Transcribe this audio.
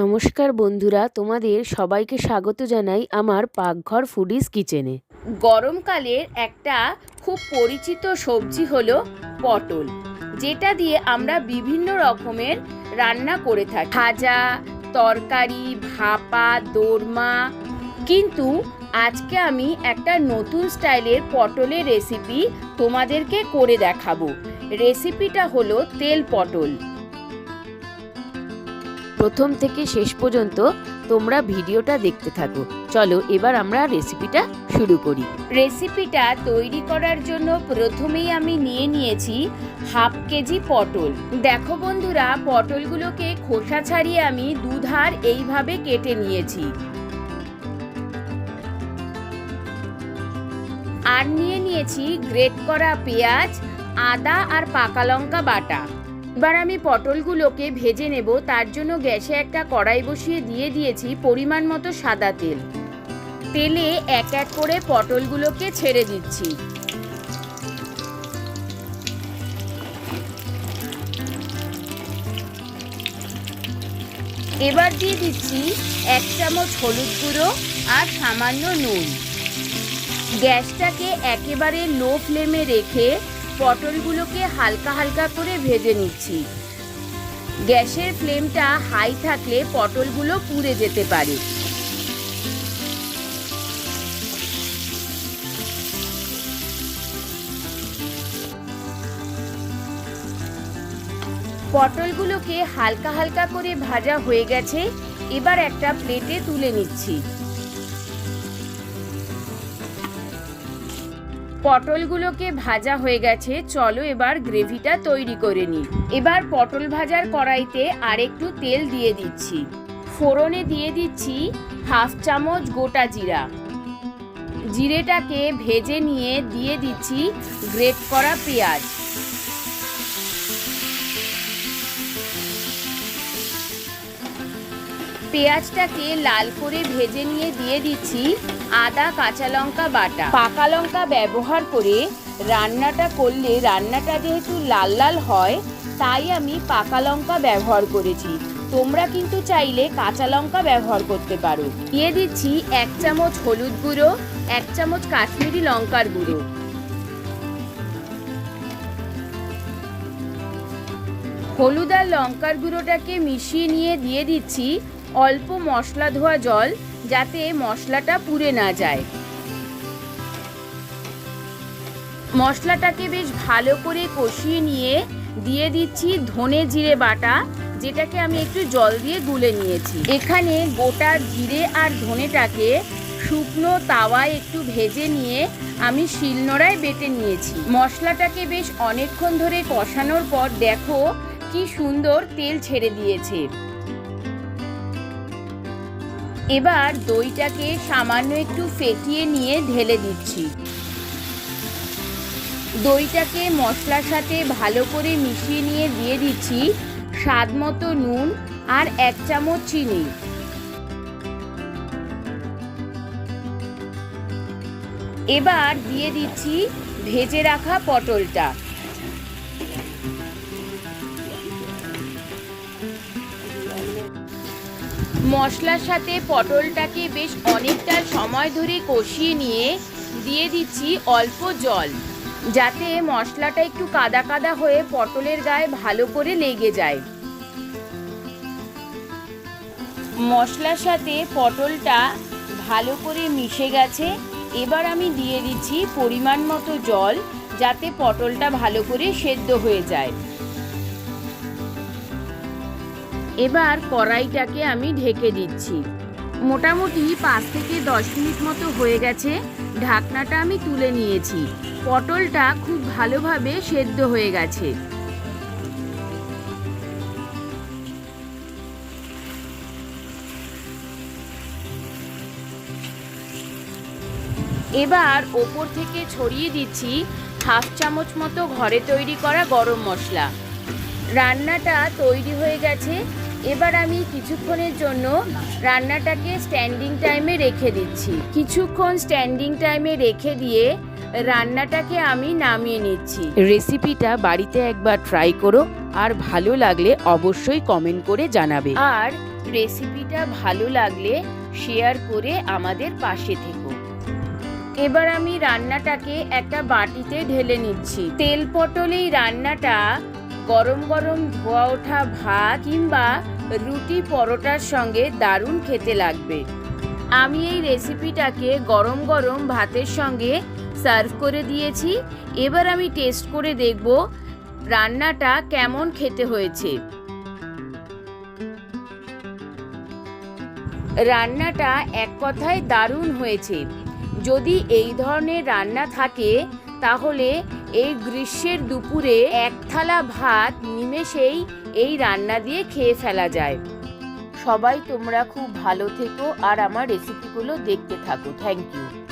নমস্কার বন্ধুরা, তোমাদের সবাইকে স্বাগত জানাই আমার পাকঘর ফুডিস কিচেনে। গরমকালের একটা খুব পরিচিত সবজি হলো পটল, যেটা দিয়ে আমরা বিভিন্ন রকমের রান্না করে থাকি। ভাজা, তরকারি, ভাপা, দোরমা। কিন্তু আজকে আমি একটা নতুন স্টাইলের পটলের রেসিপি তোমাদেরকে করে দেখাবো। রেসিপিটা হলো তেল পটল। প্রথম থেকে শেষ পর্যন্ত তোমরা ভিডিওটা দেখতে থাকো। চলো এবার আমরা রেসিপিটা শুরু করি। রেসিপিটা তৈরি করার জন্য প্রথমেই আমি নিয়ে নিয়েছি হাফ কেজি পটল। দেখো বন্ধুরা, পটলগুলোকে খোসা ছাড়িয়ে আমি দুধার এইভাবে কেটে নিয়েছি। আর নিয়ে নিয়েছি গ্রেট করা পেঁয়াজ, আদা আর পাকা লঙ্কা বাটা। এবার আমি পটলগুলোকে ভেজে নেব, তার জন্য গ্যাসে একটা কড়াই বসিয়ে দিয়ে দিয়েছি পরিমাণ মতো সাদা তেল। তেলে এক এক করে পটলগুলোকে ছেড়ে দিচ্ছি। এবার দিয়ে দিচ্ছি এক চামচ হলুদ গুঁড়ো আর সামান্য নুন। গ্যাসটাকে একেবারে লো ফ্লেমে রেখে পটলগুলোকে হালকা হালকা করে ভেজে নিচ্ছি। গ্যাসের ফ্লেমটা হাই থাকলে পটলগুলো পুড়ে যেতে পারে। পটলগুলোকে হালকা হালকা করে ভাজা হয়ে গেছে। এবার একটা প্লেটে তুলে নিচ্ছি। পটলগুলোকে ভাজা হয়ে গেছে, চলো এবার গ্রেভিটা তৈরি করে নিই। এবার পটল ভাজার কড়াইতে আরেকটু তেল দিয়ে দিচ্ছি। ফোড়নে দিয়ে দিচ্ছি হাফ চামচ গোটা জিরা। জিরেটাকে ভেজে নিয়ে দিয়ে দিচ্ছি গ্রেট করা পেঁয়াজ। পেঁয়াজটাকে লাল করে ভেজে নিয়ে দিয়ে দিচ্ছি আদা, কাঁচা লঙ্কা বাটা। পাকা লঙ্কা ব্যবহার করে রান্নাটা করলে রান্নাটা যেহেতু লাল লাল হয়, তাই আমি পাকা লঙ্কা ব্যবহার করেছি। তোমরা কিন্তু চাইলে কাঁচা লঙ্কা ব্যবহার করতে পারো। দিয়ে দিচ্ছি এক চামচ হলুদ গুঁড়ো, এক চামচ কাশ্মীরি লঙ্কার গুঁড়ো। হলুদ আর লঙ্কার গুঁড়োটাকে মিশিয়ে নিয়ে দিয়ে দিচ্ছি অল্প মশলা ধোয়া জল যাতে মশলাটা পুড়ে না যায়। মশলাটাকে বেশ ভালো করে কষিয়ে নিয়ে দিয়ে দিচ্ছি ধনে জিরে বাটা, যেটাকে আমি একটু জল দিয়ে গুলে নিয়েছি। এখানে গোটা জিরে আর ধনেটাকে শুকনো তাওয়ায় একটু ভেজে নিয়ে আমি শিলনোড়ায় বেটে নিয়েছি। মশলাটাকে বেশ অনেকক্ষণ ধরে কষানোর পর দেখো কি সুন্দর তেল ছেড়ে দিয়েছে। এবার দইটাকে সামান্য একটু ফেটিয়ে নিয়ে ঢেলে দিচ্ছি। দইটাকে মশলার সাথে ভালো করে মিশিয়ে নিয়ে দিয়ে দিচ্ছি স্বাদ মতো নুন আর এক চামচ চিনি। এবার দিয়ে দিচ্ছি ভেজে রাখা পটলটা। মশলার সাথে পটলটাকে বেশ অনেকটা সময় ধরে কষিয়ে নিয়ে দিয়ে দিচ্ছি অল্প জল, যাতে মশলাটা একটু কাদা কাদা হয়ে পটলের গায়ে ভালো করে লেগে যায়। মশলার সাথে পটলটা ভালো করে মিশে গেছে, এবার আমি দিয়ে দিচ্ছি পরিমাণ মতো জল, যাতে পটলটা ভালো করে সেদ্ধ হয়ে যায়। এবার কড়াইটাকে আমি ঢেকে দিচ্ছি। মোটামুটি পাঁচ থেকে দশ মিনিট মতো হয়ে গেছে, ঢাকনাটা আমি তুলে নিয়েছি। পটলটা খুব ভালোভাবে সেদ্ধ হয়ে গেছে। এবার ওপর থেকে ছড়িয়ে দিচ্ছি হাফ চামচ মতো ঘরে তৈরি করা গরম মশলা। রান্নাটা তৈরি হয়ে গেছে। এবার আমি কিছুক্ষণের জন্য রান্নাটাকে স্ট্যান্ডিং টাইমে রেখে দিচ্ছি। কিছুক্ষণ স্ট্যান্ডিং টাইমে রেখে দিয়ে রান্নাটাকে আমি নামিয়ে নিচ্ছি। রেসিপিটা বাড়িতে একবার ট্রাই করো আর ভালো লাগলে অবশ্যই কমেন্ট করে জানাবে। আর রেসিপিটা ভালো লাগলে শেয়ার করে আমাদের পাশে থেকো। এবার আমি রান্নাটাকে একটা বাটিতে ঢেলে নিচ্ছি। তেল পটল এই রান্নাটা গরম গরম ধোয়া ওঠা ভাত কিংবা রুটি পরোটার সঙ্গে দারুণ খেতে লাগবে। আমি এই রেসিপিটাকে গরম গরম ভাতের সঙ্গে সার্ভ করে দিয়েছি। এবার আমি টেস্ট করে দেখব রান্নাটা কেমন খেতে হয়েছে। রান্নাটা এক কথায় দারুণ হয়েছে। যদি এই ধরনের রান্না থাকে, তাহলে এই গ্রীষ্মের দুপুরে এক থালা ভাত নিমেষেই এই রান্না দিয়ে খেয়ে ফেলা যায়। সবাই তোমরা খুব ভালো থেকো আর আমার রেসিপিগুলো দেখতে থাকো। Thank you